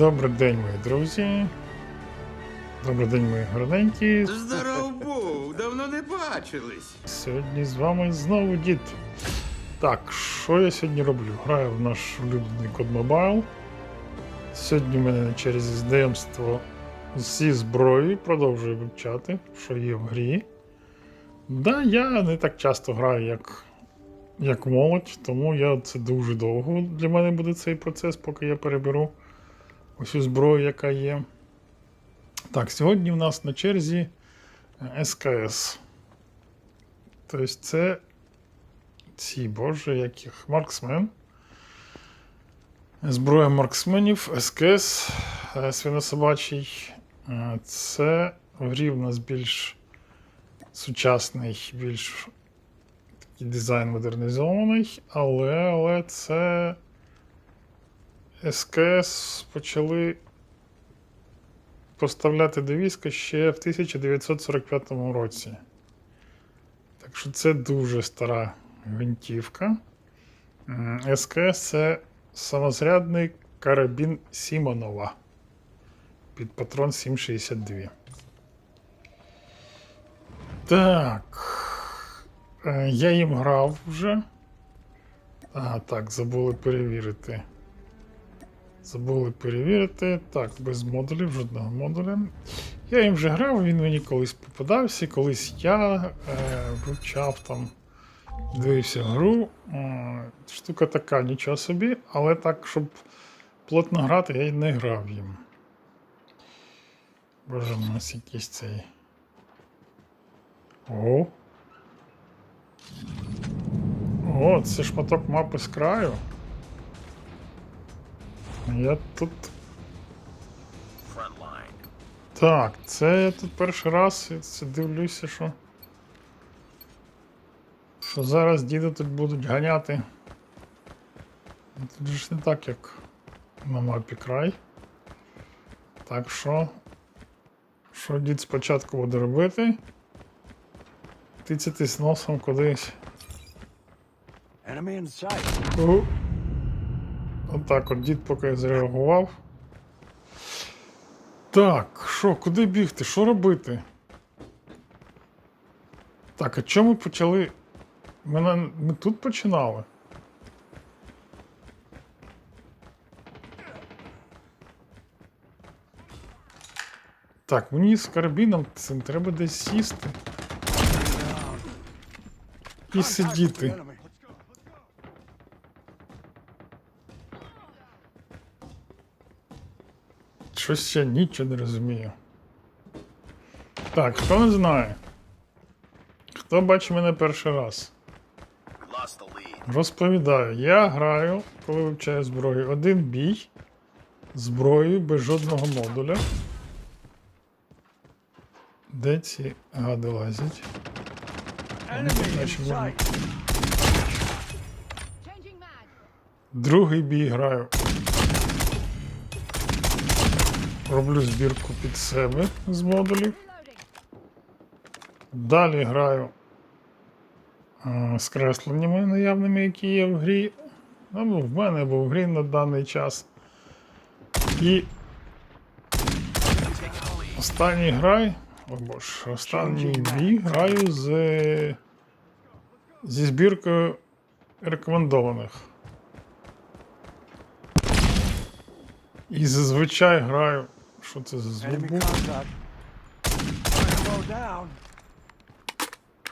Добрий день, мої друзі. Добрий день, мої гарненькі. Здоров був, давно не бачились. Сьогодні з вами знову дід. Так, що я сьогодні роблю? Граю в наш улюблений код Mobile. Сьогодні в мене черзі знайомство зі зброєю. Продовжую вивчати, що є в грі. Да, я не так часто граю, як, як молодь, тому я, це дуже довго для мене буде цей процес, поки я переберу цю зброю, яка є. Так, сьогодні в нас на черзі е, СКС. Тобто це ці, боже, яких марксмен. Зброя марксменів, СКС е, свинособачий. Е, Це в грі нас більш сучасний, більш такий дизайн модернізований, але, але це СКС почали поставляти до війська ще в 1945 році. Так що це дуже стара гвинтівка. СКС це самозрядний карабін Сімонова під патрон 762. Так. Е, Я їм грав вже. А, так, забули перевірити. Забули перевірити. Так, без модулів, жодного модуля. Я їм вже грав, він мені колись попадався, колись я е, вивчав там, дивився гру. Е, штука така, нічого собі, але так, щоб плотно грати, я й не грав їм. Боже, у нас якийсь цей. О. О, це шматок мапи з краю. Я тут. Так, це я тут перший раз я це дивлюся, що. Що зараз діди тут будуть ганяти. Тут же ж не так, як на мапі край. Так що. Що дід спочатку буде робити? Тицяти з носом кудись. Enemy in sight. Отак от дід поки зреагував. Так, що, куди бігти? Що робити? Так, а чому ми почали. Ми, на... ми тут починали? Так, мені з карабіном цим треба десь сісти. І сидіти. Щось я нічого не розумію. Так, хто не знає? Хто бачить мене перший раз? Розповідаю, я граю, коли вивчаю зброю, один бій зброєю без жодного модуля. Де ці гади лазять? Другий бій граю. Роблю збірку під себе з модулів. Далі граю з кресленнями наявними, які є в грі. Або в мене, або в грі на даний час. І останній грай. О боже, останній бій граю з, зі збіркою рекомендованих. І зазвичай граю. Що це за звук був?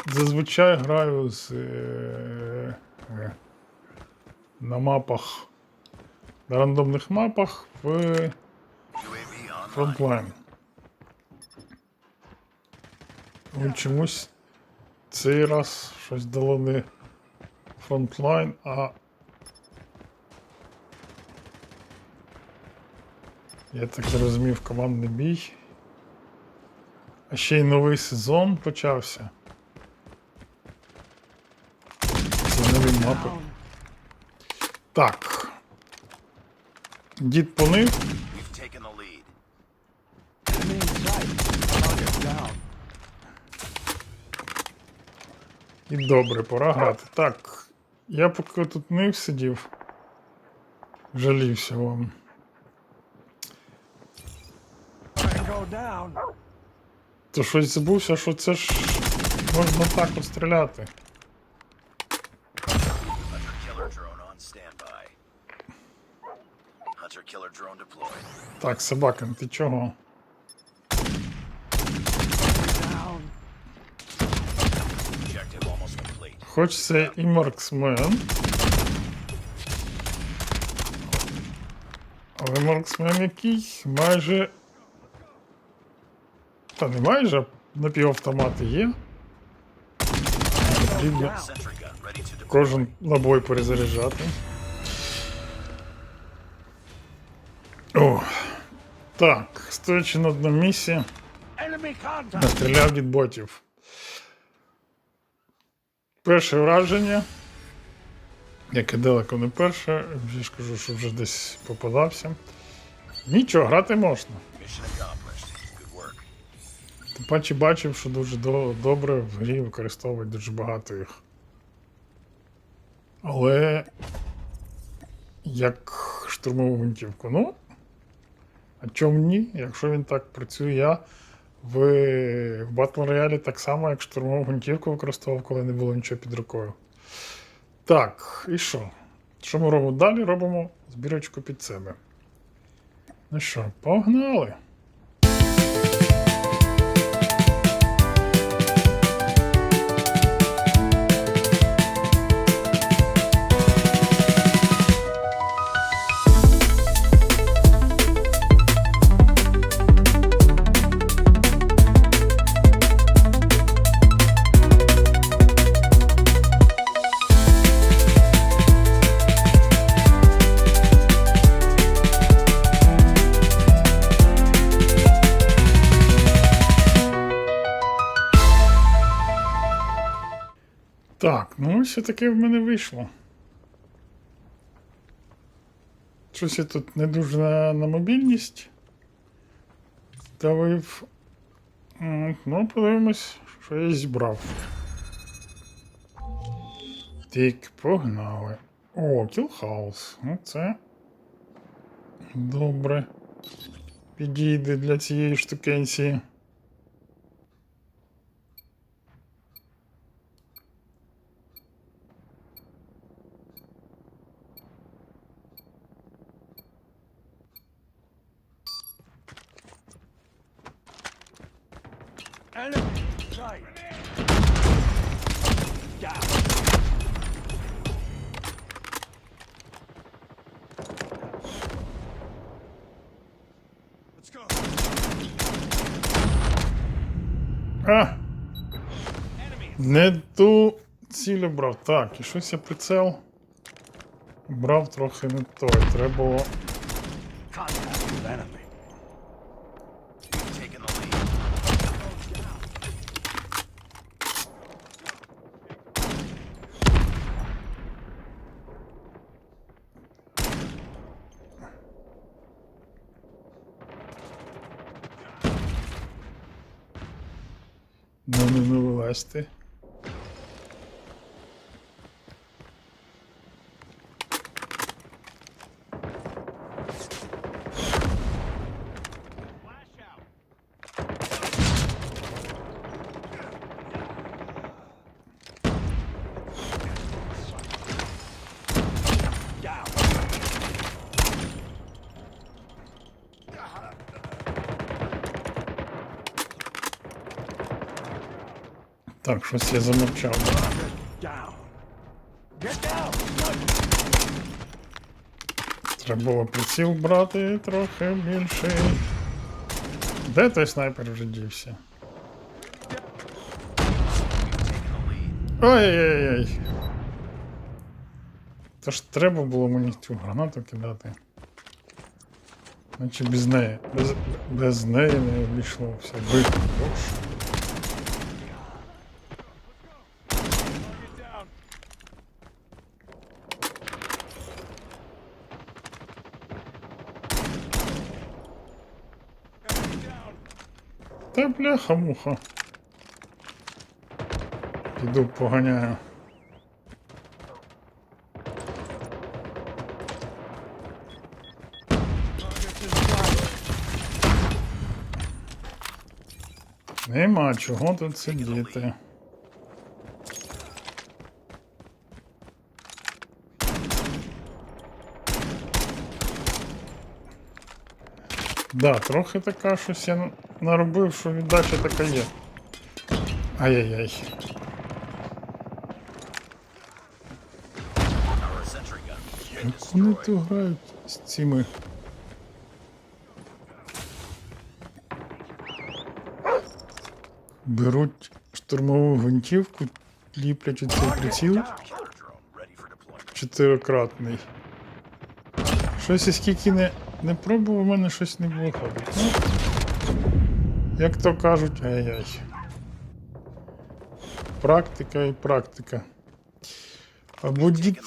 Зазвичай граю з. Е, е, на мапах. На рандомних мапах в. Frontline. Ну, чомусь цей раз щось дало не Frontline, а. Я так не розумів командний бій. А ще й новий сезон почався. Це нові мапи. Так. Дід понив. І добре, пора грати. Так. Я поки тут нив сидів. Жалівся вам. Tango down. То щось забувся, що це ж можна так от стріляти. Так, собака, ти чого? Down. Objective almost complete. Хоч це і марксмен. Але марксмен який майже. Та не майже, напівавтомати є. Потрібно кожен набой перезаряджати. О, так, стоячи на одному місці, настріляв від ботів. Перше враження. Яке далеко не перше, вже ж кажу, що вже десь попадався. Нічого, грати можна. Тим паче бачив, що дуже до- добре в грі використовують дуже багато їх. Але як штурмову гвинтівку. Ну, а чому ні? Якщо він так працює, я в, в Battle Royale так само, як штурмову гвинтівку використовував, коли не було нічого під рукою. Так, і що? Що ми робимо далі? Робимо збірочку під себе. Ну що, погнали! Так, ось таке в мене вийшло. Щось я тут не дуже на, на мобільність. Давив. Ну, подивимось, що я зібрав. Так, погнали. О, кілхаус. Ну це. Добре. Підійде для цієї штукенції. Enemy in sight. Down. Let's go. А! Не ту ціль брав. Так, і щось я прицел. Брав трохи не той. Треба було. Ну, не вилазьте. Down. Так, щось я замовчав. Треба було приціл брати трохи більше. Де той снайпер вже дівся? Ой-ой-ой. Та ж треба було мені цю гранату кидати. Наче без неї. Без, без неї не обійшло все. Бити. Та бляха-муха. Піду поганяю. Нема чого тут сидіти. Да, трохи така щось я на- наробив, що віддача така є. Ай-яй-яй. Вони тут грають з цими. Беруть штурмову гвинтівку, ліплять у цей приціл чотирикратний. Щось і скільки не, не пробував, у мене щось не виходить. Ну, як то кажуть, ай-яй. Практика і практика. Або дід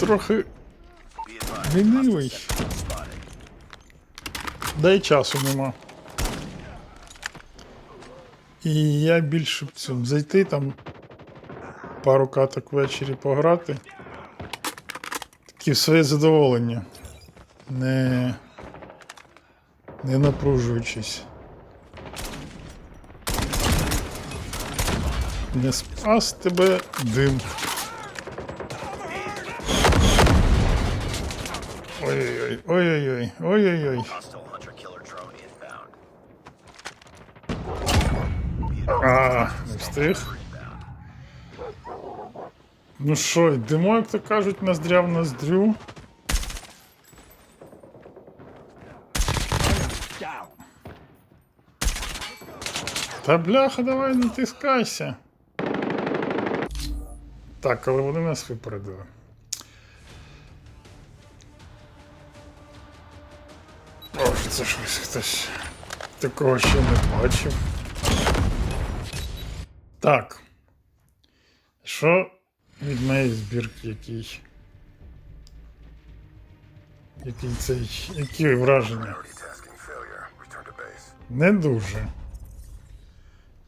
трохи лінивий. Да й часу нема. І я більше цьому зайти там пару каток ввечері пограти. Такі своє задоволення. Не, не напружуючись. Не спас тебе дим. Ой-ой-ой, ой-ой-ой, ой-ой-ой. Не встиг. Ну що, йдемо, як то кажуть, ноздря в ноздрю. Down. Та бляха, давай натискайся. Так, але вони нас випередили. Боже, це щось хтось такого ще не бачив. Так. Що від моєї збірки який? Який цей. Які враження? Не дуже.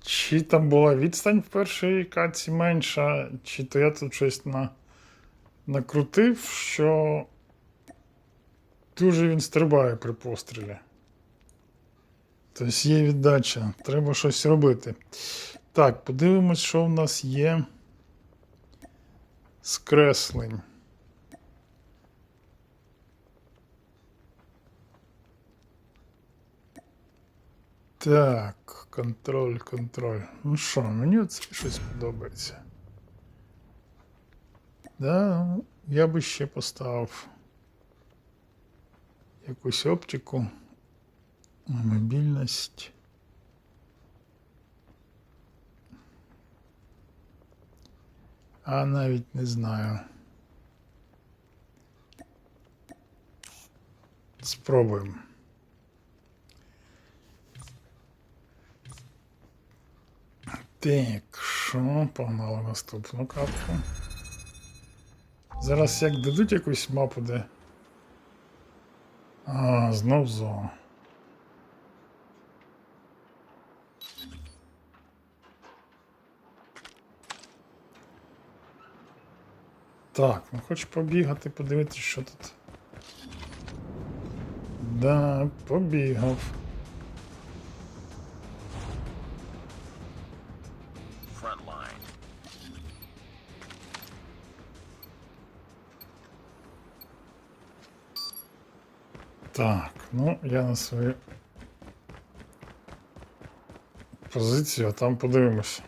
Чи там була відстань в першій каці менша, чи то я тут щось на... накрутив, що дуже він стрибає при пострілі. Тобто є віддача, треба щось робити. Так, подивимось, що в нас є з креслень. Так, контроль, контроль. Ну що, мені це щось подобається. Да, я би ще поставив якусь оптику, мобільність. А навіть не знаю. Спробуємо. Так, що? Погнали наступну катку. Зараз як дадуть якусь мапу, де. А, знов зоо. Так, ну хочу побігати, подивитися, що тут. Да, побігав. Front line. Так, ну я на свою позицію, а там подивимось.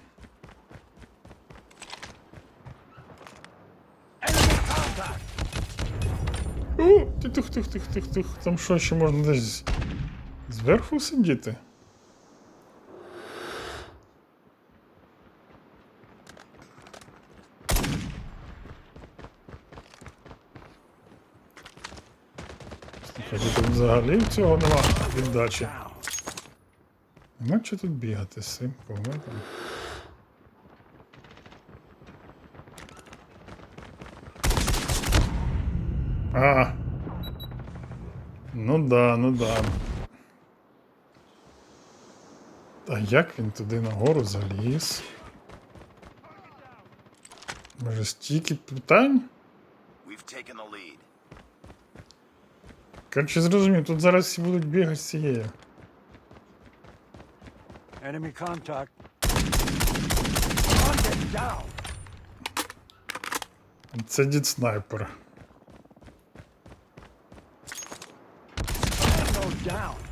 О, ти тух, тух, тух, тух, тух. Там що ще можна десь зверху сидіти? Взагалі цього нема віддачі. Нема що тут бігати з цим поглядом. А. Ну да, ну да. А як він туди нагору заліз? Може стільки питань? We've taken the lead. Коротше, зрозумів, тут зараз всі будуть бігати з цією. Enemy contact. Down. Це дід снайпер. Ammo down.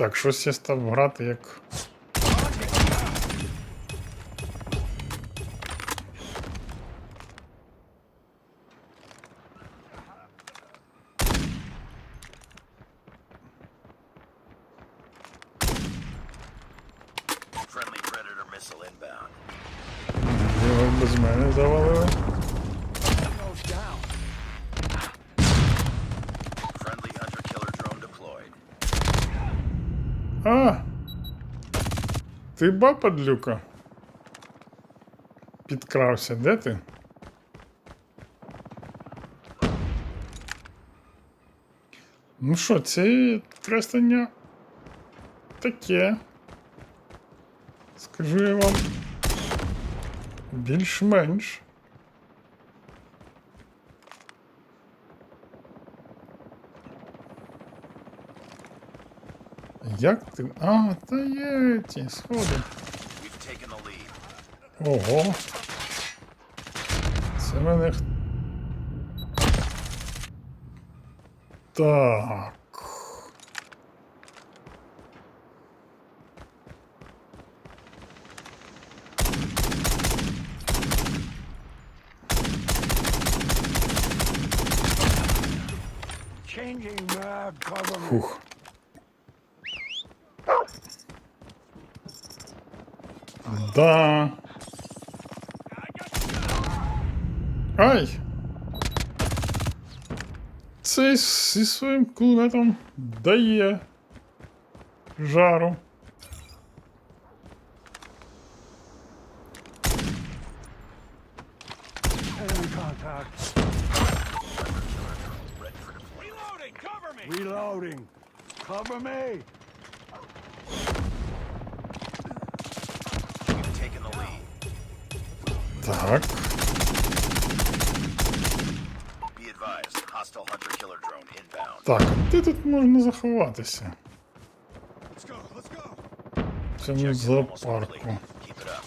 Так, щось я став грати як. Ти ба, падлюка? Підкрався, де ти? Ну що, це крестення таке. Скажу я вам. Більш-менш. Як ти. А, та є ті сходи. We've taken the lead. Ого. Це мене. х- Так. Changing mag. Cover me. Фух. Да. Ай! Цей зі своїм кулеметом дає жару. It up.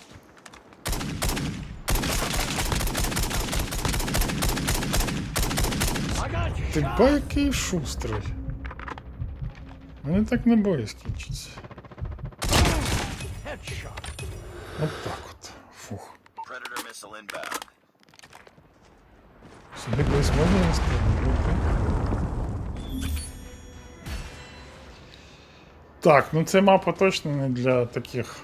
I got you. Ти ба який шустрий. Мене так не бої скінчиться. Headshot. От так от. Фух. Predator missile inbound. Сюди колись можна розстрілювати. Так, ну це мапа точно не для таких.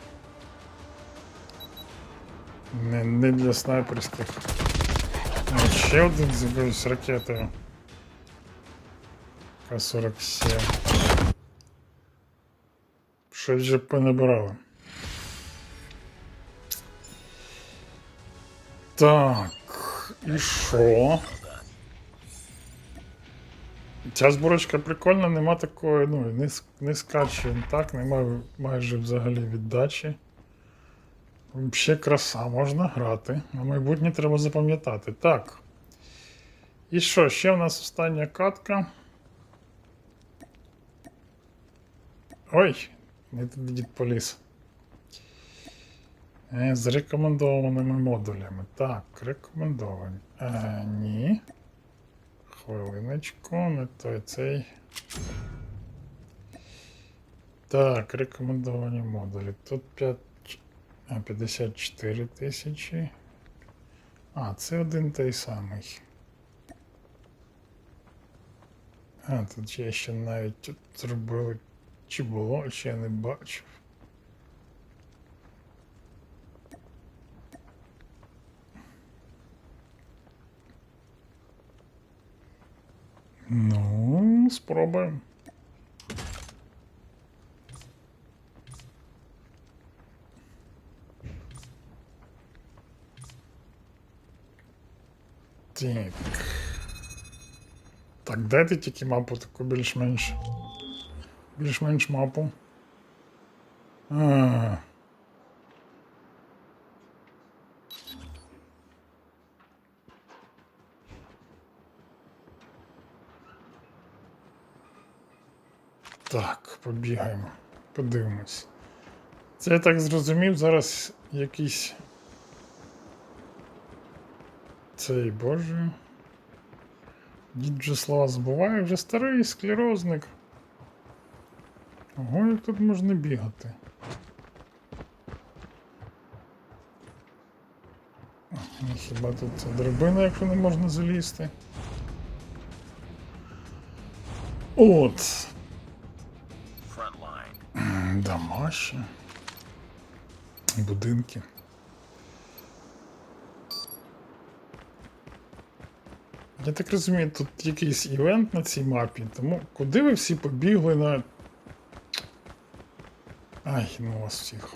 Не, не для снайперських. О, ще один з ракетою. К-47. Щось вже понабирали. Так, і що? Ця зборочка прикольна, нема такої, ну, не, не скаче так, немає майже взагалі віддачі. Взагалі краса, можна грати. На майбутнє треба запам'ятати. Так. І що, ще в нас остання катка. Ой, не туди дід поліз. Е, З рекомендованими модулями. Так, рекомендовані. Е, ні. Хвилиночку, не той цей. Так, рекомендовані модулі. Тут 5, а, 54 тисячі. А, це один той самий. А, тут я ще навіть зробили. Чи було, чи я не бачив. Ну, спробуємо. Так. Так, дайте тільки мапу таку більш-менш. Більш-менш мапу. А. побігаємо. Подивимось. Це я так зрозумів, зараз якийсь. Цей боже. Дід же слова забуває, вже старий склерозник. Ого, як тут можна бігати. Хіба тут це драбина, якщо не можна залізти? От. Дома ще. Будинки. Я так розумію, тут якийсь івент на цій мапі, тому куди ви всі побігли на. Ай, ну вас всіх.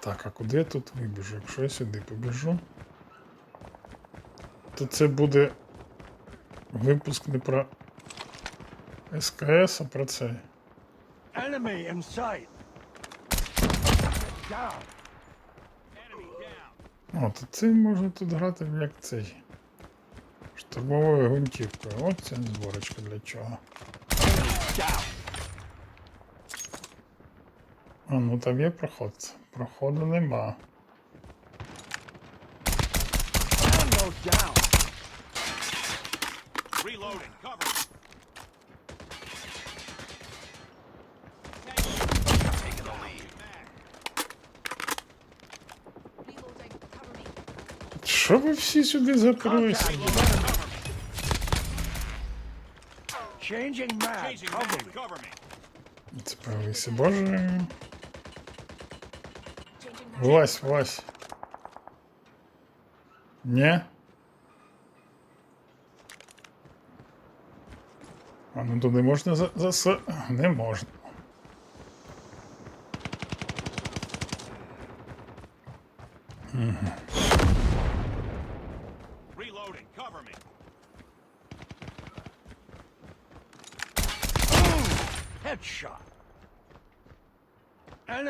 Так, а куди я тут вибіжу? Якщо я сюди побіжу, то це буде випуск не про СКС, а про це. Enemy in sight. Down. О, то це можна тут грати як цей. Штурмовою гвинтівкою. От ця зборочка для чого. А, ну там є проход. Проходу нема. Що ви всі сюди заперлися? Contact with enemy. Changing mag. Changing Cover mag. me. Cover me. Заперлися, боже. Changing mag. Влазь, влазь. Ні? А ну туди можна за, за... Не можна.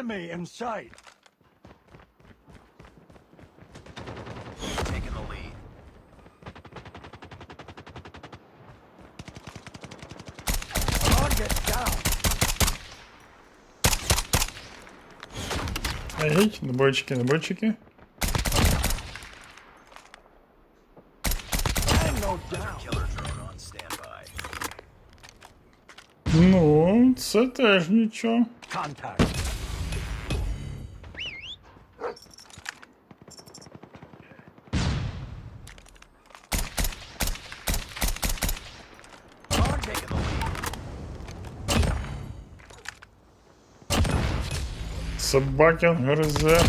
Enemy in sight. Taking the lead. Target down. Ей, набойчики, набойчики. Tango down. Killer drone on standby. Ну, це теж нічого. Contact. Собакін гризе.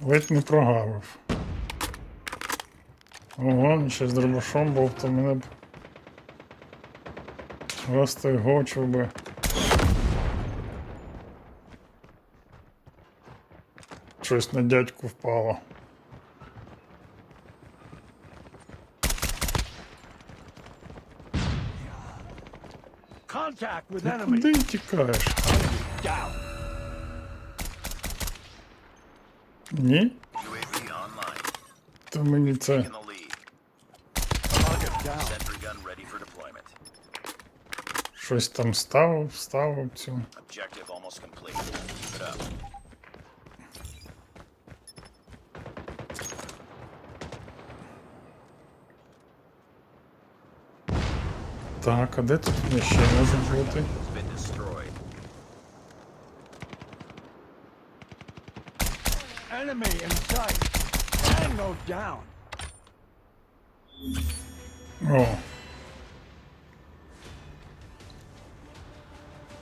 Ледь не прогавив. Ого, ще з дробашом був, то мене б. Просто гочив би. Щось на дядьку впало. Ти куди тікаєш? Ні? UAV online. То мені це. Taking the lead. Target down. Sentry gun ready for deployment. Щось там ставив, ставив цю. Objective almost complete. Keep it up. Так, а де тут вони ще можуть бути? О.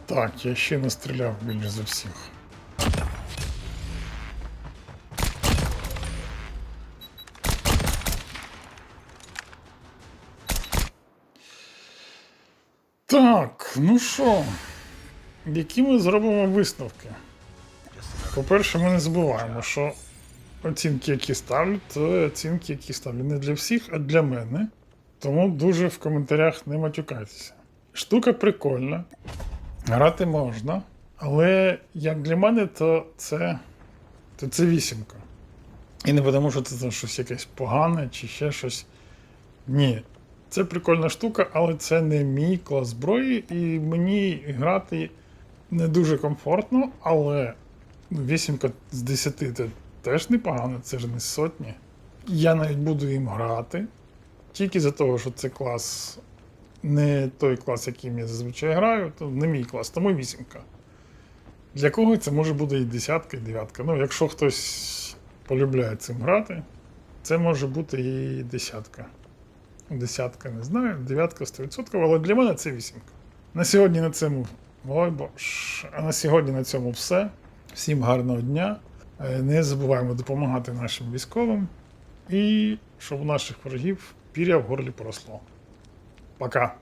Так, я ще настріляв більш за всіх. Так, ну що, які ми зробимо висновки? По-перше, ми не забуваємо, що оцінки, які ставлю, то оцінки, які ставлю не для всіх, а для мене. Тому дуже в коментарях не матюкайтеся. Штука прикольна, грати можна, але як для мене, то це, то це вісімка. І не тому, що це там щось якесь погане чи ще щось. Ні. Це прикольна штука, але це не мій клас зброї, і мені грати не дуже комфортно, але вісімка з 10 це теж непогано, це ж не сотні. Я навіть буду їм грати. Тільки за того, що це клас не той клас, яким я зазвичай граю, то не мій клас, тому вісімка. Для кого це може бути і десятка, і дев'ятка. Ну, якщо хтось полюбляє цим грати, це може бути і десятка. Десятка не знаю, дев'ятка 100%, але для мене це вісімка. На сьогодні на цьому. Ой боже. А на сьогодні на цьому все. Всім гарного дня. Е, Не забуваємо допомагати нашим військовим. І щоб у наших ворогів пір'я в горлі поросло. Пока.